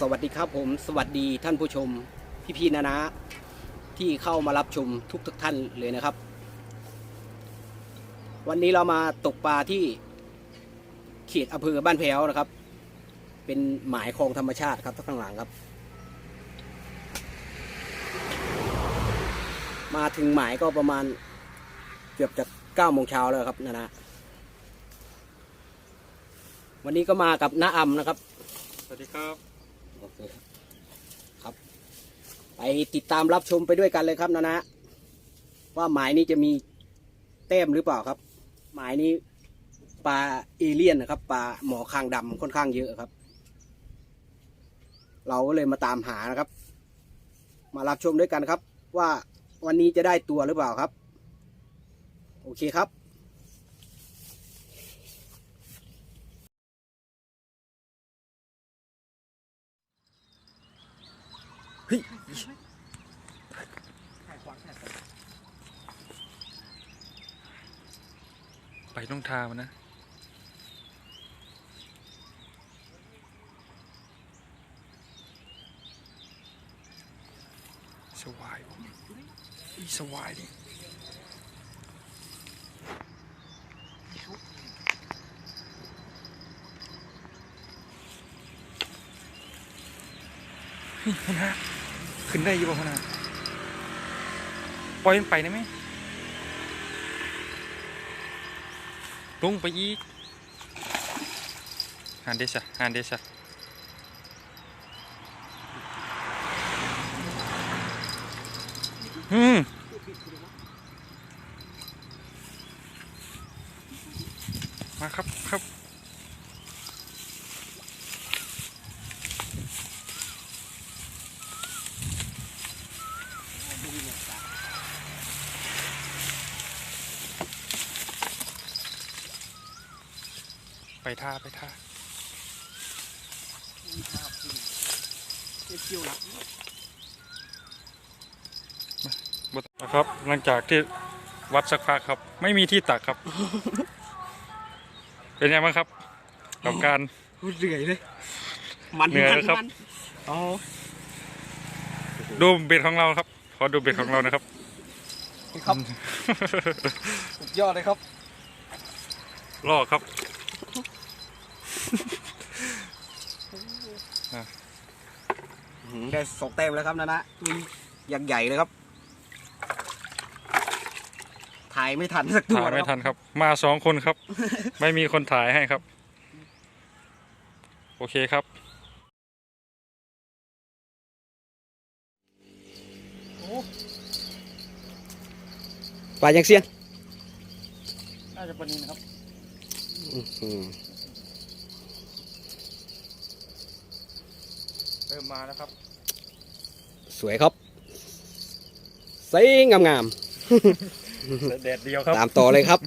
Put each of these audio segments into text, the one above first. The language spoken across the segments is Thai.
สวัสดีครับผมสวัสดีท่านผู้ชม พี่ๆนะนะที่เข้ามารับชมทุกทุกท่านเลยนะครับ วันนี้เรามาตกปลาที่เขตอำเภอบ้านแพ้วนะครับ เป็นหมายคลองธรรมชาติครับข้างหลังครับ มาถึงหมายก็ประมาณเกือบจะเก้าโมงเช้าแล้วครับนะนะวันนี้ก็มากับน้าอำนะครับ สวัสดีครับ โอเคครับ ไปติดตามรับชมไปด้วยกันเลยครับนะนะ ว่าหมายนี้จะมีแต้มหรือเปล่าครับ หมายนี้ปลาเอเลี่ยนนะครับปลาหมอคางดำค่อนข้างเยอะครับ เราก็เลยมาตามหานะครับ มารับชมด้วยกันครับ ว่าวันนี้จะได้ตัวหรือเปล่าครับ โอเคครับ ไปต้องทามันนะ สวายผมอีสวายนี่เฮ้ยพนะขึ้นได้อยี่บ่พนะปล่อยมันไปได้ไหม ลงไปอีกหันเดชะหันเดชะอืมมาครับครับ ไปท่าไปท่าบนะครับหลังจากที่วัดสักพักครับ ไม่มีที่ตักครับ เป็นไงบ้างครับกับการเหนื่อยเลยมันเหนื่อยแล้วครับมันอ๋อดูเบ็ดของเราครับ ขอดูเบ็ดของเรานะครับครับสุดยอดเลยครับลอกครับ ได้สองแต้มแล้วครับนะนะตัวยักษ์ใหญ่เลยครับ ถ่ายไม่ทันสักตัวถ่ายไม่นะครับทันครับ มาสองคนครับ ไม่มีคนถ่ายให้ครับ โอเคครับปลายังเซียน น่าจะปนินนะครับเริ่มมาแล้วครับส วยครับใสงามแดดเดียวครับๆตามต่อเลยครับ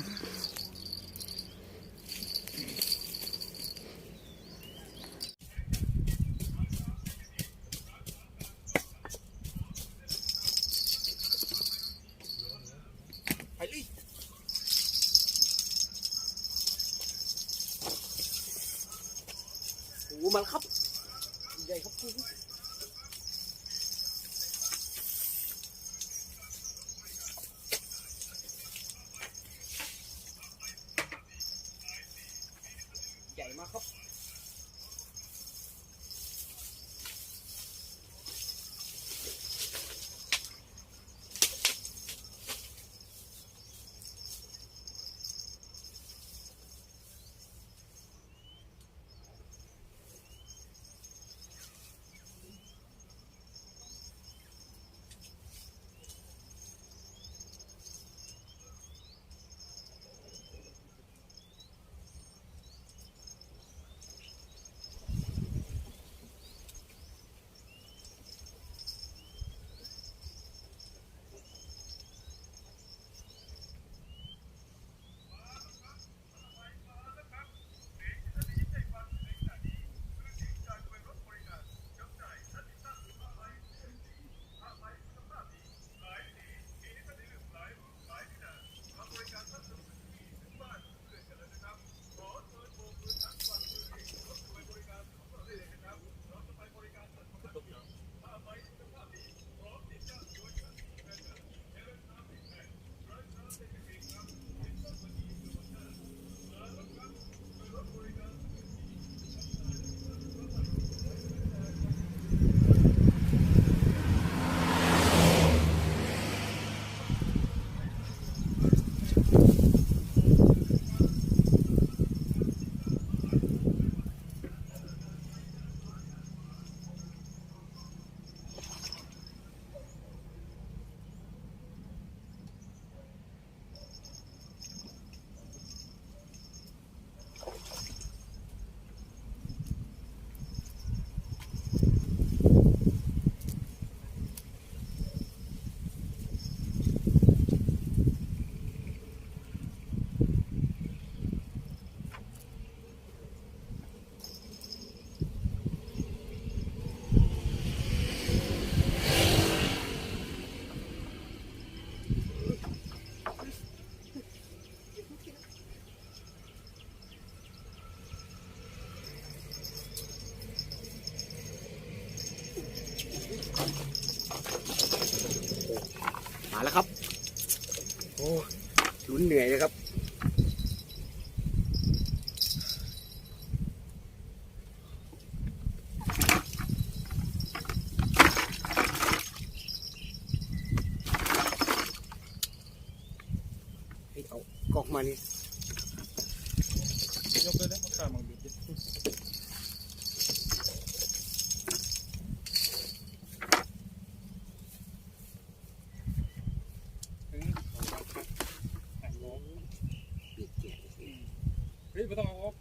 ไม่ต้องเอาออก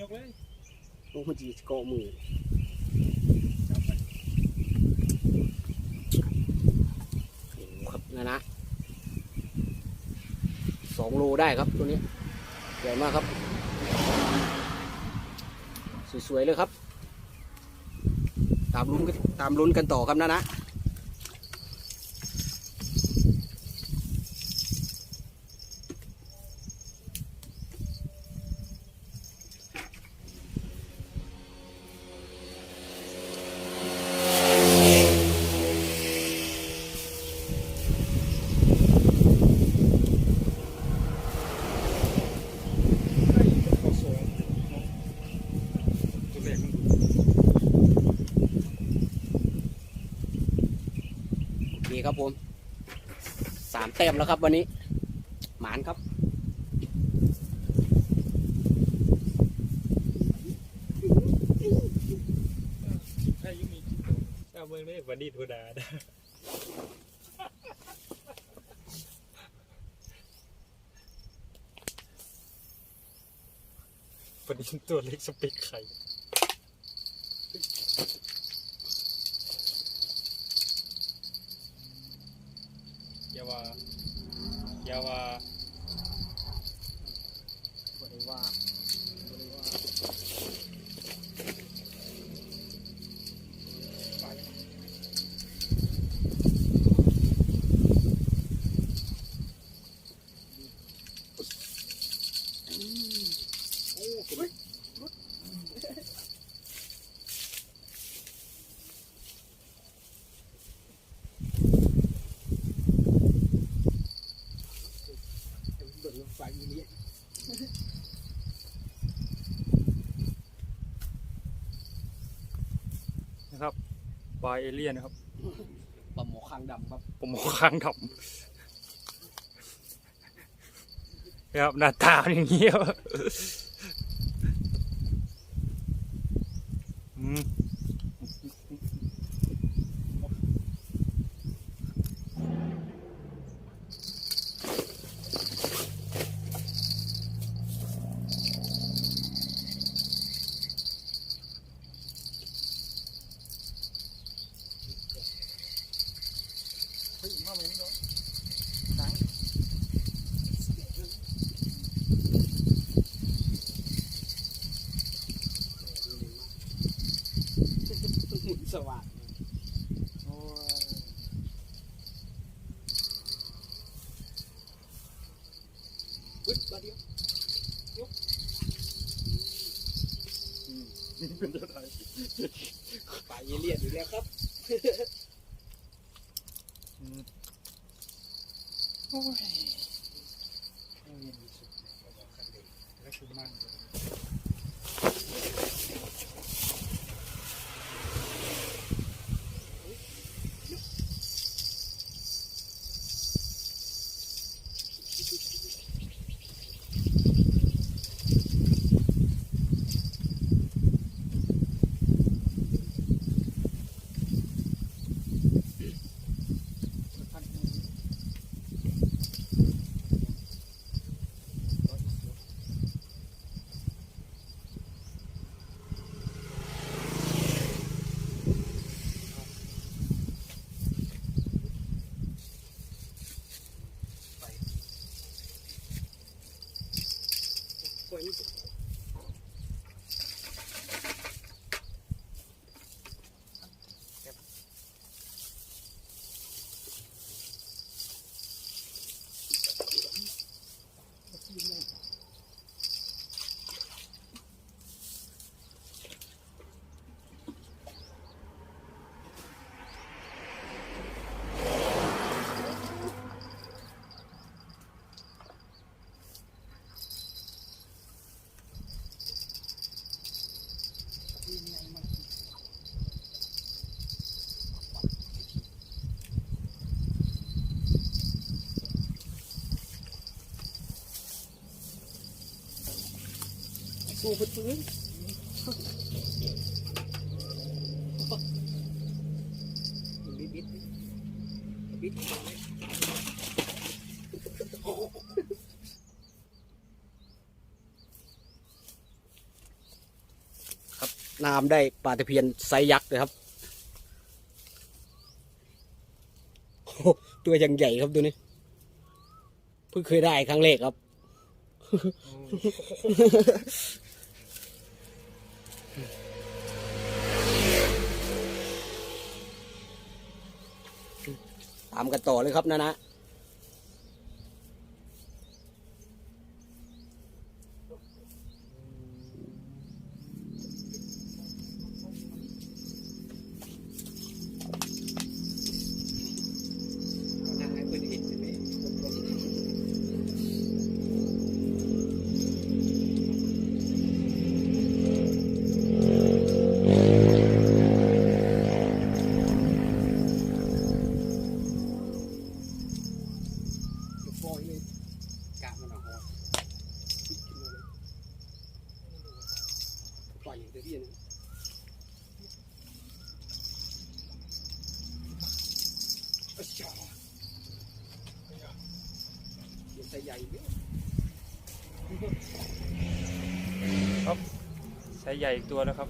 ยกเลยลูกมันจีเกาะมือครับนะนะสองโลได้ครับตัวนี้ใหญ่มากครับ สวยๆเลยครับ ตามลุ้นกันตามลุ้นกันต่อครับนะนะ ข้อสองตัวเลขมัน โอเคครับผมสามแต้มแล้วครับวันนี้ หมานครับถ้ายุ่งมีถ้าเมืองนี้วันดีโทดาได้วันนี้ตัวเล็กสเปกไข่ อย่าว่าอย่าว่าบริวาบริวา ไป โอ้เฮ้ยเบิ่งไฟนี้ นะครับปลาเอเลี่ยนนะครับปลาหมอคางดำครับผมเอาค้างดำนะครับหน้าตาเป็นอย่างนี้ครับอืม ปูพื้นพื้นบิดบิดบิดครับน้ำได้ปลาตะเพียนไซยักษ์เลยครับ ตัวยังใหญ่ครับตัวนี้ เพิ่งเคยได้ครั้งแรกครับามกันต่อเลยครับนะนะ ครับใช้ใหญ่อีกตัวแล้วครับ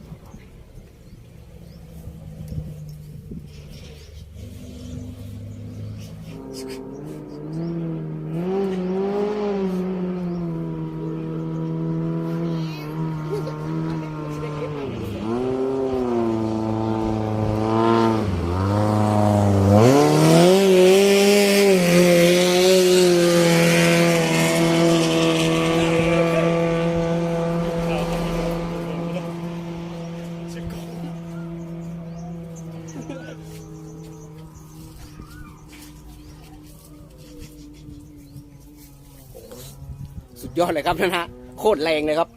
สุดยอดเลยครับนะฮะโคตรแรงเลยครับ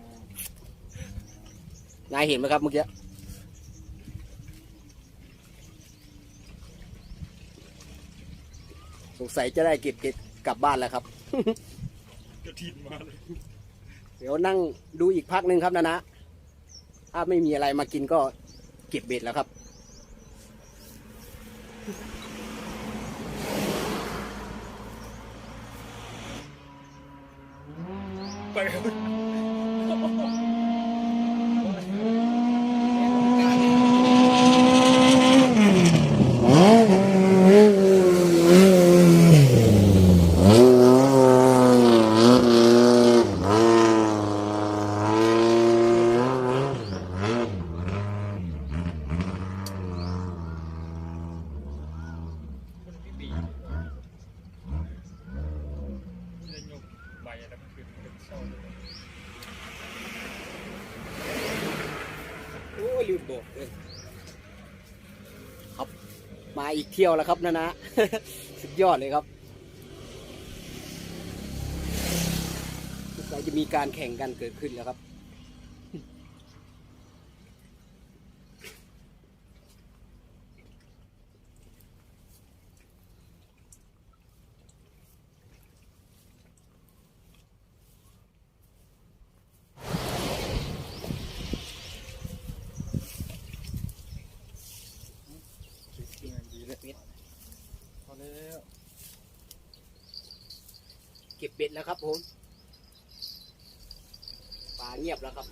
นายเห็นไหมครับเมื่อกี้สงสัยจะได้เก็บเก็บกลับบ้านแล้วครับ กระถินมาเลยเดี๋ยวนั่งดูอีกพักหนึ่งครับนะนะ ถ้าไม่มีอะไรมากินก็เก็บเบ็ดแล้วครับ ไปครับ คุณพี่บีจะยกใบแล้วมันคือมันเศร้าเลย โอ้ลืมบอกเลยครับ มาอีกเที่ยวแล้วครับนะนะสุดยอดเลยครับเราจะมีการแข่งกันเกิดขึ้นแล้วครับ ดีแล้วพอแล้ว เก็บเบ็ดแล้วครับผมปลาเงียบแล้วครับ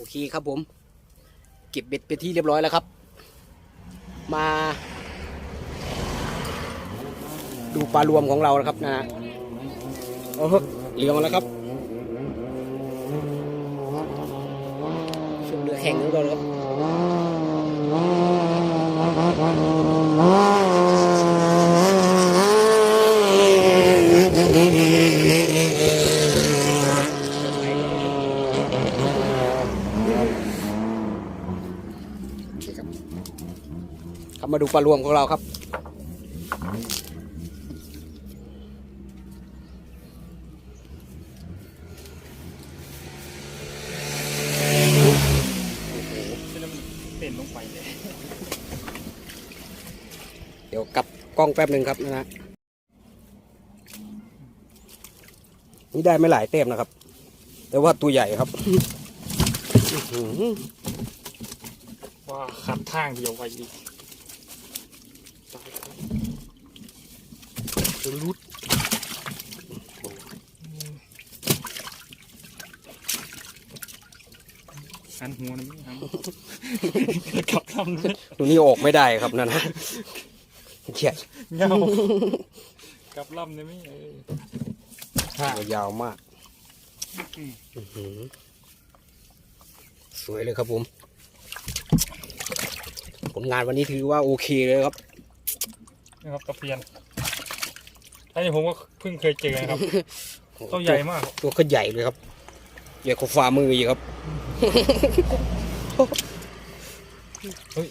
โอเคครับผม เก็บเบ็ดไปที่เรียบร้อยแล้วครับ มา ดูปลารวมของเรานะครับนะฮะโอ้โหเหลืองแล้วครับช่วงเรือแข่งของเราครับ โอเคครับครับ มาดูปลารวมของเราครับเต้นลงไปเลยเดี๋ยวกลับกล้องแป๊บหนึ่งครับนะฮะนี่ได้ไม่หลายเต็มนะครับ แต่ว่าตัวใหญ่ครับอื้อหือว่าขัดทางเดียวไว้ดีายครับจะ รุดหันหัวนะไม่หันกลับลำเลยตัวนี้ออกไม่ได้ครับนั่นนะเขียเงากลับลำเลยไหมเออฮ่าตัวยาวมากอื้อหือสวยเลยครับผมผลงานวันนี้ถือว่าโอเคเลยครับ นะครับตะเพียน อันนี้ผมก็เพิ่งเคยเจอนะครับ ตัวใหญ่มากครับตัวก็ใหญ่เลยครับ ใหญ่กว่าฝ่ามืออีกครับ เฮ้ย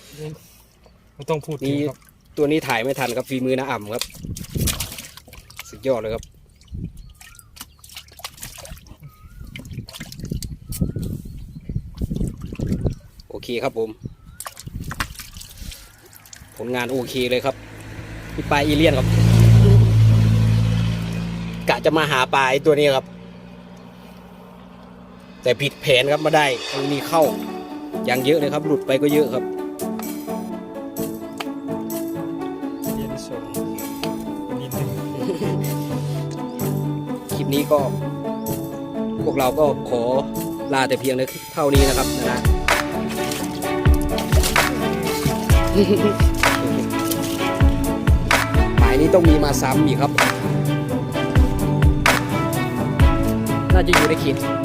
ไม่ต้องพูดถึงนี่ครับ ตัวนี้ถ่ายไม่ทันครับฝีมือน้าอ่ำครับ สุดยอดเลยครับโอเคครับผม ผลงานโอเคเลยครับพี่ปลาอีเลียนครับกะ จะมาหาปลาตัวนี้ครับ แต่ผิดแผนครับมาได้มันมีเข้าอย่างเยอะเลยครับ หลุดไปก็เยอะครับเรียนส่วนนิดนึงคลิปนี้ก็ พวกเราก็ขอลาแต่เพียงเท่านี้นะครับนะ หมายนี้ต้องมีมาซ้ำอีกครับ น่าจะอยู่ในเขต